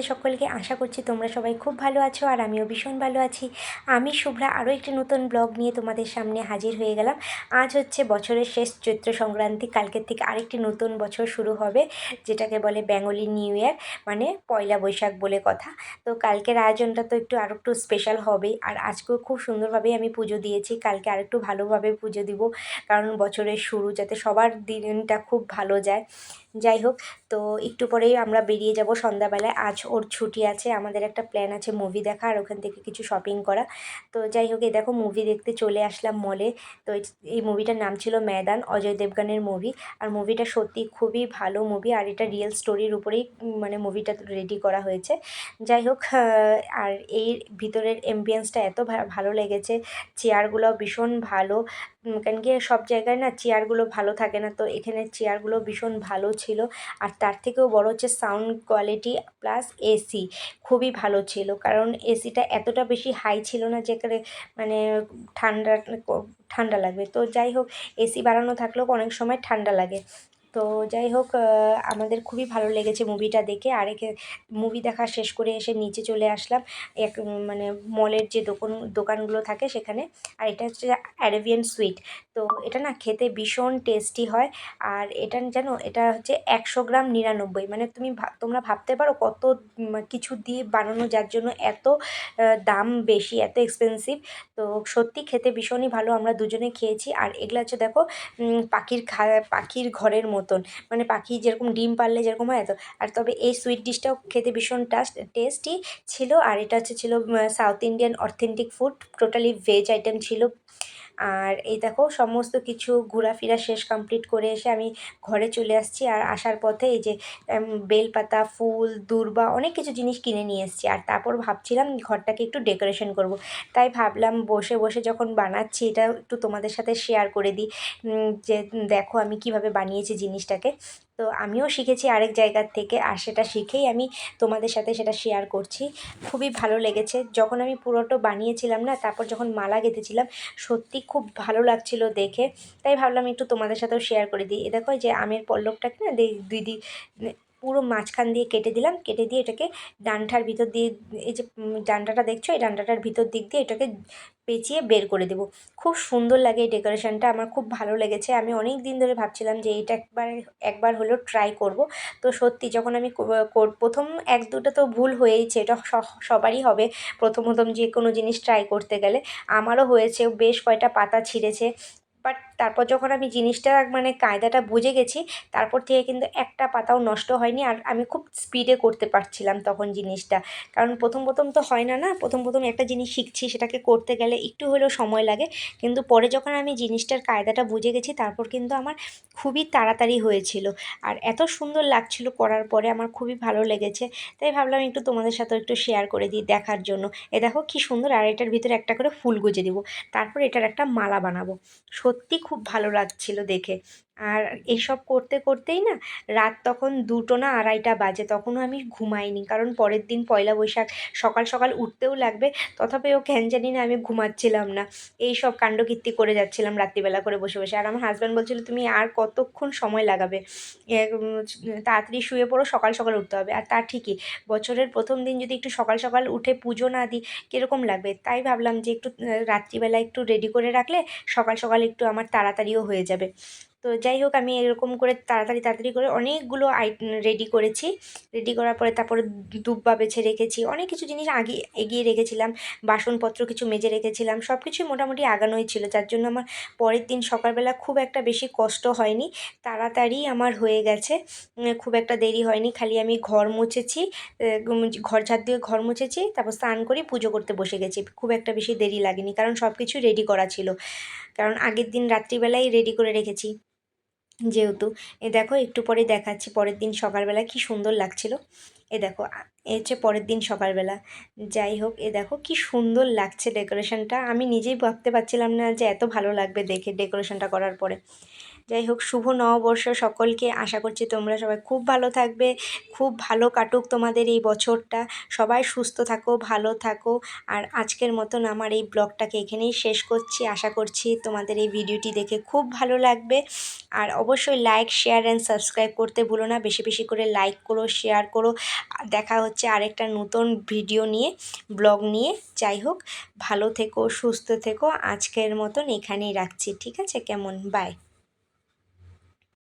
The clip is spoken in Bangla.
সন্ধ্যে সকলকে আশা করছি তোমরা সবাই খুব ভালো আছো আর আমিও ভীষণ ভালো আছি। আমি শুভ্রা আরও একটি নতুন ব্লগ নিয়ে তোমাদের সামনে হাজির হয়ে গেলাম। আজ হচ্ছে বছরের শেষ চৈত্র সংক্রান্তি, কালকের থেকে আরেকটি নতুন বছর শুরু হবে, যেটাকে বলে বেঙ্গলি নিউ ইয়ার মানে পয়লা বৈশাখ বলে কথা। তো কালকের আয়োজনটা তো একটু আরও একটু স্পেশাল হবেই আর আজকেও খুব সুন্দরভাবেই আমি পুজো দিয়েছি। কালকে আরেকটু ভালোভাবে পুজো দিব, কারণ বছরের শুরু যাতে সবার দিনটা খুব ভালো যায়। যাই হোক, তো একটু পরেই আমরা বেরিয়ে যাব সন্ধ্যাবেলায়। আজ ওর ছুটি আছে, আমাদের একটা প্ল্যান আছে মুভি দেখা আর ওখান থেকে কিছু শপিং করা। তো যাই হোক, এই দেখো মুভি দেখতে চলে আসলাম মলে তো এই মুভিটার নাম ছিল ম্যাদান অজয় দেবগানের মুভি আর মুভিটা সত্যি খুবই ভালো মুভি আর এটা রিয়েল স্টোরির উপরেই মানে মুভিটা রেডি করা হয়েছে। যাই হোক আর এই ভিতরের এম্বিয়েন্সটা এত ভালো লেগেছে। চেয়ারগুলো ভীষণ ভালো। কেন কি সব জায়গায় না চেয়ারগুলো ভালো থাকে না। তো এখানে চেয়ারগুলো ভীষণ ভালো ছিল। আর তার থেকেও বড় হচ্ছে সাউন্ড কোয়ালিটি প্লাস এসি খুবই ভালো ছিল। কারণ এসিটা এতটা বেশি হাই ছিল না যেখানে মানে ঠান্ডা ঠান্ডা লাগবে। তো যাই হোক, এসি বাড়ানো থাকলেও অনেক সময় ঠান্ডা লাগে। তো যাই হোক আমাদের খুবই ভালো লেগেছে মুভিটা দেখে। আর একে মুভি দেখা শেষ করে এসে নিচে চলে আসলাম। এক মানে মলের যে দোকান, দোকানগুলো থাকে সেখানে। আর এটা হচ্ছে অ্যারেবিয়ান সুইট তো এটা না খেতে ভীষণ টেস্টি হয়। আর এটা জানো, এটা হচ্ছে একশো গ্রাম নিরানব্বই। মানে তুমি তোমরা ভাবতে পারো কত কিছু দিয়ে বানানো যার জন্য এত দাম বেশি, এত এক্সপেন্সিভ তো সত্যি খেতে ভীষণই ভালো। আমরা দুজনে খেয়েছি। আর এগুলো হচ্ছে দেখো পাখির খা, পাখির ঘরের মতন। মানে পাখি যেরকম ডিম পারলে যেরকম হয় তো আর তবে এই সুইট ডিশটাও খেতে ভীষণ টাস্ট টেস্টি ছিল। আর এটা হচ্ছে ছিল south Indian authentic food totally veg item ছিল। আর এই দেখো সমস্ত কিছু ঘোরাফেরা শেষ কমপ্লিট করে এসে আমি ঘরে চলে আসছি। আর আসার পথে এই যে বেলপাতা, ফুল, দূর্বা অনেক কিছু জিনিস কিনে নিয়ে এসেছি। আর তারপর ভাবছিলাম ঘরটাকে একটু ডেকোরেশন করব। তাই ভাবলাম বসে বসে যখন বানাচ্ছি এটা একটু তোমাদের সাথে শেয়ার করে দিই। যে, দেখো আমি কীভাবে বানিয়েছি জিনিসটাকে। তো আমিও শিখেছি আরেক জায়গার থেকে আর সেটা শিখেই আমি তোমাদের সাথে সেটা শেয়ার করছি। খুবই ভালো লেগেছে। যখন আমি পুরোটো বানিয়েছিলাম না, তারপর যখন মালা গেঁথেছিলাম, সত্যি খুব ভালো লাগছিল দেখে। তাই ভাবলাম একটু তোমাদের সাথেও শেয়ার করে দিই। এ দেখো যে আমের পল্লবটাকে না দুই দিই পুরো মাঝখান দিয়ে কেটে দিলাম। কেটে দিয়ে এটাকে ডান্ডার ভিতর দিয়ে, এই যে ডান্ডাটা দেখছ? এই ডান্ডাটার ভিতর দিক দিয়ে এটাকে পেঁচিয়ে বের করে দেবো। খুব সুন্দর লাগে এই ডেকোরেশনটা। আমার খুব ভালো লেগেছে। আমি অনেক দিন ধরে ভাবছিলাম যে এটা একবার একবার হলেও ট্রাই করব। তো সত্যি যখন আমি প্রথম এক দুটো তো ভুল হয়েইছে। এটা সবারই হবে প্রথম প্রথম যে কোনো জিনিস ট্রাই করতে গেলে। আমারও হয়েছে। বেশ কয়টা পাতা ছিঁড়েছে। বাট তারপর যখন আমি জিনিসটা মানে কায়দাটা বুঝে গেছি, তারপর থেকে কিন্তু একটা পাতাও নষ্ট হয়নি। আর আমি খুব স্পিডে করতে পারছিলাম তখন জিনিসটা। কারণ প্রথম প্রথম তো হয় না না? প্রথম প্রথম একটা জিনিস শিখছি, সেটাকে করতে গেলে একটু হলেও সময় লাগে। কিন্তু পরে যখন আমি জিনিসটার কায়দাটা বুঝে গেছি, তারপর কিন্তু আমার খুবই তাড়াতাড়ি হয়েছিল। আর এত সুন্দর লাগছিল করার পরে আমার খুবই ভালো লেগেছে। তাই ভাবলাম একটু তোমাদের সাথেও একটু শেয়ার করে দিই দেখার জন্য। এ দেখো কি সুন্দর, আর এটার ভিতরে একটা করে ফুল গুজে দিব। তারপর এটার একটা মালা বানাবো। সত্যি খুব ভালো লাগছিল দেখে। আর এইসব করতে করতেই না রাত তখন দুটো না আড়াইটা বাজে, তখনও আমি ঘুমাইনি। কারণ পরের দিন পয়লা বৈশাখ, সকাল সকাল উঠতেও লাগবে তথাপিও কেন জানি না আমি ঘুমাচ্ছিলাম না। এই সব কাণ্ডকীর্তি করে যাচ্ছিলাম রাত্রিবেলা করে বসে বসে। আর আমার হাজব্যান্ড বলছিল, তুমি আর কতক্ষণ সময় লাগাবে? তাড়াতাড়ি শুয়ে পড়ো, সকাল সকাল উঠতে হবে। আর তা ঠিকই, বছরের প্রথম দিন যদি একটু সকাল সকাল উঠে পুজো না দিই, কীরকম লাগবে? তাই ভাবলাম যে একটু, রাত্রিবেলা একটু রেডি করে রাখলে সকাল সকাল একটু আমার তাড়াতাড়িও হয়ে যাবে। তো যাই হোক, আমি এরকম করে তাড়াতাড়ি তাড়াতাড়ি করে অনেকগুলো আই রেডি করেছি। রেডি করার পরে তারপরে দুব্বা বেছে রেখেছি। অনেক কিছু জিনিস আগে, এগিয়ে রেখেছিলাম। বাসনপত্র কিছু মেজে রেখেছিলাম। সব কিছুই মোটামুটি আগানোই ছিল, যার জন্য আমার পরের দিন সকালবেলা খুব একটা বেশি কষ্ট হয়নি। তাড়াতাড়ি আমার হয়ে গেছে। খুব একটা দেরি হয়নি। খালি আমি ঘর মুছেছি। ঘর ঝাড় দিয়ে ঘর মুছেছি। তারপর স্নান করি পুজো করতে বসে গেছি। খুব একটা বেশি দেরি লাগেনি, কারণ সব কিছু রেডি করা ছিল। কারণ আগের দিন রাত্রিবেলাই রেডি করে রেখেছি। যেহেতু। এ দেখো একটু পরে দেখাচ্ছি পরের দিন সকালবেলা কি সুন্দর লাগছিল। দেখো এ হচ্ছে পরের দিন সকালবেলা। যাই হোক, এ দেখো কি সুন্দর লাগছে ডেকোরেশনটা। আমি নিজেই ভাবতে পারছিলাম না যে এত ভালো লাগবে দেখে ডেকোরেশনটা করার পরে। যাই হোক, শুভ নববর্ষ সকলকে। আশা করছি তোমরা সবাই খুব ভালো থাকবে, খুব ভালো কাটুক তোমাদের এই বছরটা। সবাই সুস্থ থাকো, ভালো থাকো। আর আজকের মতন আমার এই ব্লগটাকে এখানেই শেষ করছি। আশা করছি তোমাদের এই ভিডিওটি দেখে খুব ভালো লাগবে। আর অবশ্যই লাইক, শেয়ার অ্যান্ড সাবস্ক্রাইব করতে ভুলো না। বেশি বেশি করে লাইক করো, শেয়ার করো। দেখা হচ্ছে আরেকটা নতুন ভিডিও নিয়ে, ব্লগ নিয়ে। যাই হোক, ভালো থেকো, সুস্থ থেকো। আজকের মতন এখানেই রাখছি। ঠিক আছে? কেমন? বাই